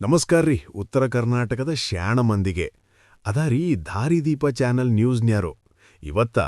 ನಮಸ್ಕಾರ ರೀ. ಉತ್ತರ ಕರ್ನಾಟಕದ ಶ್ಯಾಣ ಮಂದಿಗೆ. ಅದಾರೀ ದಾರಿದೀಪ ಚಾನಲ್ ನ್ಯೂಸ್ನ್ಯಾರು. ಇವತ್ತ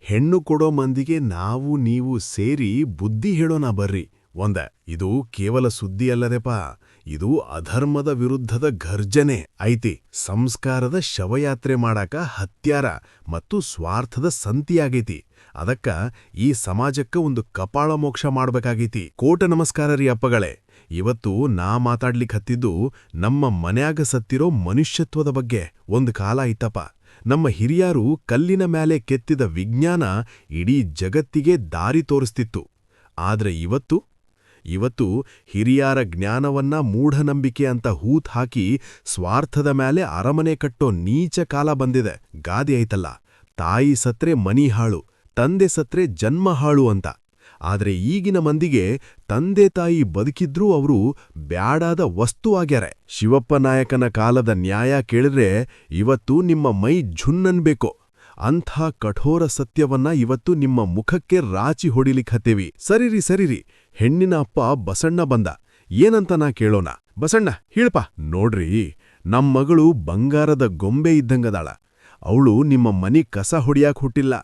ಹೆಣ್ಣು ಕೊಡೋ ಮಂದಿಗೆ ನಾವು ನೀವು ಸೇರಿ ಬುದ್ಧಿ ಹೇಳೋಣ ಬರ್ರಿ. ಒಂದ, ಇದು ಕೇವಲ ಸುದ್ದಿ ಅಲ್ಲದೆಪಾ. ಇದು ಅಧರ್ಮದ ವಿರುದ್ಧದ ಘರ್ಜನೆ ಐತಿ. ಸಂಸ್ಕಾರದ ಶವಯಾತ್ರೆ ಮಾಡಾಕ ಹತ್ಯಾರ ಮತ್ತು ಸ್ವಾರ್ಥದ ಸಂತಿಯಾಗೈತಿ. ಅದಕ್ಕ ಈ ಸಮಾಜಕ್ಕ ಒಂದು ಕಪಾಳ ಮೋಕ್ಷ ಮಾಡ್ಬೇಕಾಗೈತಿ. ಕೋಟ ನಮಸ್ಕಾರ ರೀ ಅಪ್ಪಗಳೇ. ಇವತ್ತು ನಾ ಮಾತಾಡ್ಲಿಕ್ಕೆ ಹತ್ತಿದ್ದು ನಮ್ಮ ಮನ್ಯಾಗ ಸತ್ತಿರೋ ಮನುಷ್ಯತ್ವದ ಬಗ್ಗೆ. ಒಂದು ಕಾಲ ಇತ್ತಪ್ಪ ನಮ್ಮ ಹಿರಿಯರು ಕಲ್ಲಿನ ಮ್ಯಾಲೆ ಕೆತ್ತಿದ ವಿಜ್ಞಾನ ಇಡೀ ಜಗತ್ತಿಗೆ ದಾರಿ ತೋರಿಸ್ತಿತ್ತು. ಆದ್ರೆ ಇವತ್ತು? ಇವತ್ತು ಹಿರಿಯಾರ ಜ್ಞಾನವನ್ನ ಮೂಢನಂಬಿಕೆ ಅಂತ ಹೂತ್ ಹಾಕಿ ಸ್ವಾರ್ಥದ ಮ್ಯಾಲೆ ಅರಮನೆ ಕಟ್ಟೋ ನೀಚ ಕಾಲ ಬಂದಿದೆ. ಗಾದೆ ಐತಲ್ಲ. ತಾಯಿ ಸತ್ರೆ ಮನಿ ಹಾಳು ತಂದೆ ಸತ್ರೆ ಜನ್ಮ ಹಾಳು ಅಂತ. ಆದ್ರೆ ಈಗಿನ ಮಂದಿಗೆ ತಂದೆ ತಾಯಿ ಬದುಕಿದ್ರೂ ಅವರು ಬ್ಯಾಡಾದ ವಸ್ತು ಆಗ್ಯಾರೆ. ಶಿವಪ್ಪ ನಾಯಕನ ಕಾಲದ ನ್ಯಾಯ ಕೇಳಿದ್ರೆ ಇವತ್ತು ನಿಮ್ಮ ಮೈ ಝುನ್ನನ್ಬೇಕು ಅಂಥ ಕಠೋರ ಸತ್ಯವನ್ನ ಇವತ್ತು ನಿಮ್ಮ ಮುಖಕ್ಕೆ ರಾಚಿ ಹೊಡಿಲಿಕ್ಕತ್ತೇವಿ ಸರಿರಿ ಸರಿರಿ, ಹೆಣ್ಣಿನ ಅಪ್ಪ ಬಸಣ್ಣ ಬಂದ. ಏನಂತ ನಾ ಕೇಳೋಣ? ಬಸಣ್ಣ ಹೇಳ್ಪ ನೋಡ್ರಿ, ನಮ್ ಮಗಳು ಬಂಗಾರದ ಗೊಂಬೆ ಇದ್ದಂಗದಾಳ. ಅವಳು ನಿಮ್ಮ ಮನಿ ಕಸ ಹೊಡಿಯಾಕ್ ಹುಟ್ಟಿಲ್ಲ.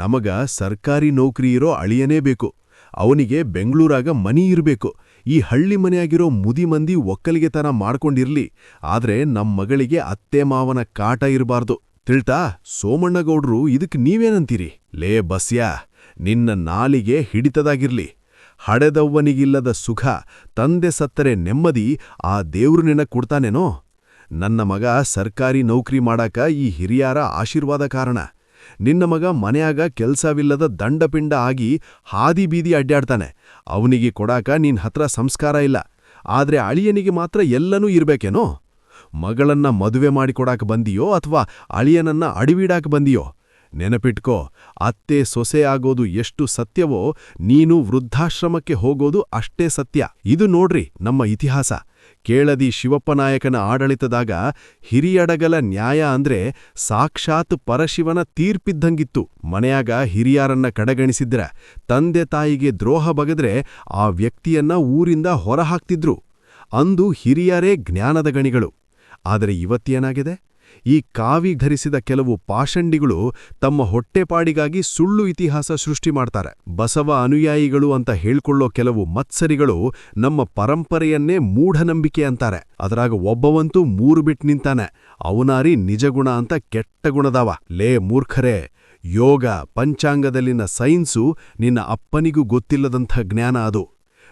ನಮಗ ಸರ್ಕಾರಿ ನೌಕರಿ ಇರೋ ಅಳಿಯನೇ ಬೇಕು. ಅವನಿಗೆ ಬೆಂಗಳೂರಾಗ ಮನಿ ಇರಬೇಕು. ಈ ಹಳ್ಳಿ ಮನೆಯಾಗಿರೋ ಮುದಿ ಮಂದಿ ಒಕ್ಕಲಿಗೆತನ ಮಾಡ್ಕೊಂಡಿರ್ಲಿ. ಆದ್ರೆ ನಮ್ ಮಗಳಿಗೆ ಅತ್ತೆ ಮಾವನ ಕಾಟ ಇರಬಾರ್ದು. ತಿಳ್ತಾ, ಸೋಮಣ್ಣಗೌಡ್ರು ಇದಕ್ ನೀವೇನಂತೀರಿ? ಲೇ ಬಸ್ಯಾ, ನಿನ್ನ ನಾಲಿಗೆ ಹಿಡಿತದಾಗಿರ್ಲಿ. ಹಡೆದವ್ವನಿಗಿಲ್ಲದ ಸುಖ, ತಂದೆ ಸತ್ತರೆ ನೆಮ್ಮದಿ ಆ ದೇವ್ರು ನೆನ ಕೊಡ್ತಾನೇನೋ? ನನ್ನ ಮಗ ಸರ್ಕಾರಿ ನೌಕರಿ ಮಾಡಾಕ ಈ ಹಿರಿಯಾರ ಆಶೀರ್ವಾದ ಕಾರಣ. ನಿನ್ನ ಮಗ ಮನೆಯಾಗ ಕೆಲ್ಸವಿಲ್ಲದ ದಂಡಪಿಂಡ ಆಗಿ ಹಾದಿ ಬೀದಿ ಅಡ್ಡಾಡ್ತಾನೆ. ಅವನಿಗೆ ಕೊಡಾಕ ನಿನ್ ಹತ್ರ ಸಂಸ್ಕಾರ ಇಲ್ಲ. ಆದ್ರೆ ಅಳಿಯನಿಗೆ ಮಾತ್ರ ಎಲ್ಲನೂ ಇರ್ಬೇಕೇನೋ? ಮಗಳನ್ನ ಮದುವೆ ಮಾಡಿಕೊಡಾಕ ಬಂದಿಯೋ ಅಥವಾ ಅಳಿಯನನ್ನ ಅಡಿವೀಡಾಕ ಬಂದಿಯೋ? ನೆನಪಿಟ್ಕೋ, ಅತ್ತೆ ಸೊಸೆ ಆಗೋದು ಎಷ್ಟು ಸತ್ಯವೋ ನೀನು ವೃದ್ಧಾಶ್ರಮಕ್ಕೆ ಹೋಗೋದು ಅಷ್ಟೇ ಸತ್ಯ. ಇದು ನೋಡ್ರಿ ನಮ್ಮ ಇತಿಹಾಸ. ಕೇಳದಿ ಶಿವಪ್ಪನಾಯಕನ ಆಡಳಿತದಾಗ ಹಿರಿಯಡಗಲ ನ್ಯಾಯ ಅಂದ್ರೆ ಸಾಕ್ಷಾತ್ ಪರಶಿವನ ತೀರ್ಪಿದ್ದಂಗಿತ್ತು. ಮನೆಯಾಗ ಹಿರಿಯರನ್ನ ಕಡೆಗಣಿಸಿದ್ರ, ತಂದೆ ತಾಯಿಗೆ ದ್ರೋಹ ಬಗೆದ್ರೆ ಆ ವ್ಯಕ್ತಿಯನ್ನ ಊರಿಂದ ಹೊರಹಾಕ್ತಿದ್ರು. ಅಂದು ಹಿರಿಯರೇ ಜ್ಞಾನದ ಗಣಿಗಳು. ಆದರೆ ಇವತ್ತೇನಾಗಿದೆ? ಈ ಕಾವಿ ಧರಿಸಿದ ಕೆಲವು ಪಾಷಂಡಿಗಳು ತಮ್ಮ ಹೊಟ್ಟೆಪಾಡಿಗಾಗಿ ಸುಳ್ಳು ಇತಿಹಾಸ ಸೃಷ್ಟಿ ಮಾಡ್ತಾರೆ. ಬಸವ ಅನುಯಾಯಿಗಳು ಅಂತ ಹೇಳ್ಕೊಳ್ಳೋ ಕೆಲವು ಮತ್ಸರಿಗಳು ನಮ್ಮ ಪರಂಪರೆಯನ್ನೇ ಮೂಢನಂಬಿಕೆ ಅಂತಾರೆ. ಅದರಾಗ ಒಬ್ಬವಂತೂ ಮೂರು ಬಿಟ್ ನಿಂತಾನೆ. ಅವನಾರಿ ನಿಜಗುಣ ಅಂತ ಕೆಟ್ಟ ಗುಣದಾವ. ಲೇ ಮೂರ್ಖರೇ, ಯೋಗ, ಪಂಚಾಂಗದಲ್ಲಿನ ಸೈನ್ಸು ನಿನ್ನ ಅಪ್ಪನಿಗೂ ಗೊತ್ತಿಲ್ಲದಂಥ ಜ್ಞಾನ ಅದು.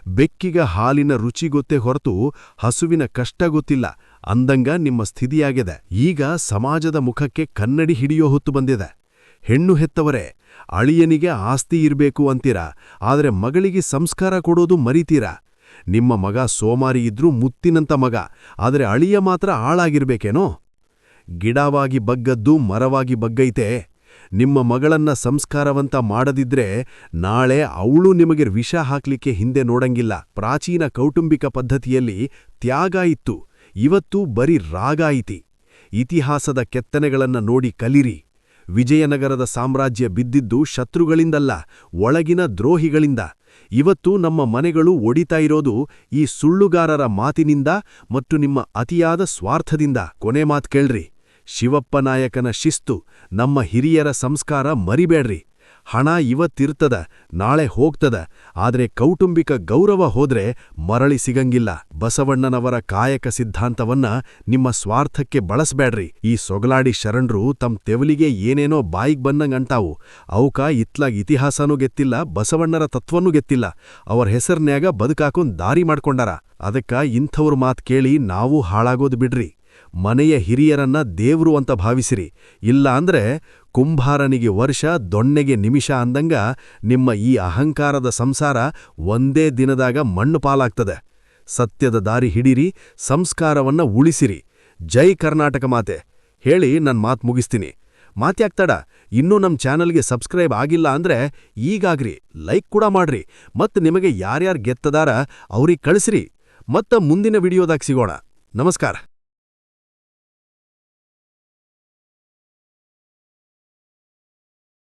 ಬೆಕ್ಕಿಗ ಹಾಲಿನ ರುಚಿ ಗೊತ್ತೇ ಹೊರತು ಹಸುವಿನ ಕಷ್ಟ ಗೊತ್ತಿಲ್ಲ. ಅಂದಂಗ ನಿಮ್ಮ ಸ್ಥಿತಿಯಾಗಿದೆ ಈಗ ಸಮಾಜದ ಮುಖಕ್ಕೆ ಕನ್ನಡಿ ಹಿಡಿಯೋ ಹೊತ್ತು ಬಂದಿದೆ. ಹೆಣ್ಣು ಹೆತ್ತವರೇ, ಅಳಿಯನಿಗೆ ಆಸ್ತಿ ಇರಬೇಕು ಅಂತೀರಾ? ಆದರೆ ಮಗಳಿಗೆ ಸಂಸ್ಕಾರ ಕೊಡೋದು ಮರಿತೀರಾ? ನಿಮ್ಮ ಮಗ ಸೋಮಾರಿ ಇದ್ರೂ ಮುತ್ತಿನಂತ ಮಗ, ಆದರೆ ಅಳಿಯ ಮಾತ್ರ ಆಳಾಗಿರ್ಬೇಕೇನೋ? ಗಿಡವಾಗಿ ಬಗ್ಗದ್ದು ಮರವಾಗಿ ಬಗ್ಗೈತೆ? ನಿಮ್ಮ ಮಗಳನ್ನ ಸಂಸ್ಕಾರವಂತ ಮಾಡದಿದ್ರೆ ನಾಳೆ ಅವಳು ನಿಮಗೆ ವಿಷ ಹಾಕ್ಲಿಕ್ಕೆ ಹಿಂದೆ ನೋಡಂಗಿಲ್ಲ. ಪ್ರಾಚೀನ ಕೌಟುಂಬಿಕ ಪದ್ಧತಿಯಲ್ಲಿ ತ್ಯಾಗ ಇತ್ತು. ಇವತ್ತು ಬರೀ ರಾಗ ಐತಿ. ಇತಿಹಾಸದ ಕೆತ್ತನೆಗಳನ್ನ ನೋಡಿ ಕಲಿರಿ. ವಿಜಯನಗರದ ಸಾಮ್ರಾಜ್ಯ ಬಿದ್ದಿದ್ದು ಶತ್ರುಗಳಿಂದಲ್ಲ, ಒಳಗಿನ ದ್ರೋಹಿಗಳಿಂದ. ಇವತ್ತು ನಮ್ಮ ಮನೆಗಳು ಒಡಿತಾ ಇರೋದು ಈ ಸುಳ್ಳುಗಾರರ ಮಾತಿನಿಂದ ಮತ್ತು ನಿಮ್ಮ ಅತಿಯಾದ ಸ್ವಾರ್ಥದಿಂದ. ಕೊನೆ ಮಾತ್ ಕೇಳ್ರಿ. ಶಿವಪ್ಪನಾಯಕನ ಶಿಸ್ತು ನಮ್ಮ ಹಿರಿಯರ ಸಂಸ್ಕಾರ ಮರಿಬೇಡ್ರಿ. ಹಣ ಇವತ್ತಿರ್ತದ, ನಾಳೆ ಹೋಗ್ತದ, ಆದ್ರೆ ಕೌಟುಂಬಿಕ ಗೌರವ ಹೋದ್ರೆ ಮರಳಿ ಸಿಗಂಗಿಲ್ಲ. ಬಸವಣ್ಣನವರ ಕಾಯಕ ಸಿದ್ಧಾಂತವನ್ನ ನಿಮ್ಮ ಸ್ವಾರ್ಥಕ್ಕೆ ಬಳಸ್ಬ್ಯಾಡ್ರಿ ಈ ಸೊಗಲಾಡಿ ಶರಣರು ತಮ್ ತೆವಲಿಗೆ ಏನೇನೋ ಬಾಯಿಗ್ ಬಂದಂಗಂಟಾವು ಅವಕ ಇತ್ಲಾಗ್ ಇತಿಹಾಸನೂ ಗೆತ್ತಿಲ್ಲ, ಬಸವಣ್ಣರ ತತ್ವನೂ ಗೆತ್ತಿಲ್ಲ. ಅವರ ಹೆಸರ್ನ್ಯಾಗ ಬದುಕಾಕೊಂಡ್ ದಾರಿ ಮಾಡ್ಕೊಂಡಾರ. ಅದಕ್ಕ ಇಂಥವ್ರ ಮಾತ್ ಕೇಳಿ ನಾವು ಹಾಳಾಗೋದು ಬಿಡ್ರಿ. ಮನೆಯ ಹಿರಿಯರನ್ನ ದೇವ್ರು ಅಂತ ಭಾವಿಸಿರಿ. ಇಲ್ಲ ಅಂದ್ರೆ ಕುಂಭಾರನಿಗೆ ವರ್ಷ, ದೊಣ್ಣೆಗೆ ನಿಮಿಷ ಅಂದಂಗ ನಿಮ್ಮ ಈ ಅಹಂಕಾರದ ಸಂಸಾರ ಒಂದೇ ದಿನದಾಗ ಮಣ್ಣು ಪಾಲಾಗ್ತದೆ. ಸತ್ಯದ ದಾರಿ ಹಿಡೀರಿ, ಸಂಸ್ಕಾರವನ್ನ ಉಳಿಸಿರಿ. ಜೈ ಕರ್ನಾಟಕ ಮಾತೆ. ಹೇಳಿ ನನ್ ಮಾತ್ ಮುಗಿಸ್ತೀನಿ. ಮಾತ್ಯಾಗ್ತಾಡ ಇನ್ನೂ ನಮ್ ಚಾನಲ್ಗೆ ಸಬ್ಸ್ಕ್ರೈಬ್ ಆಗಿಲ್ಲ ಅಂದ್ರೆ ಈಗಾಗ್ರಿ ಲೈಕ್ ಕೂಡ ಮಾಡ್ರಿ. ಮತ್ ನಿಮಗೆ ಯಾರ್ಯಾರ್ ಗೆತ್ತದಾರ ಅವ್ರಿಗೆ ಕಳಿಸ್ರಿ. ಮತ್ತ ಮುಂದಿನ ವಿಡಿಯೋದಾಗ ಸಿಗೋಣ. ನಮಸ್ಕಾರ.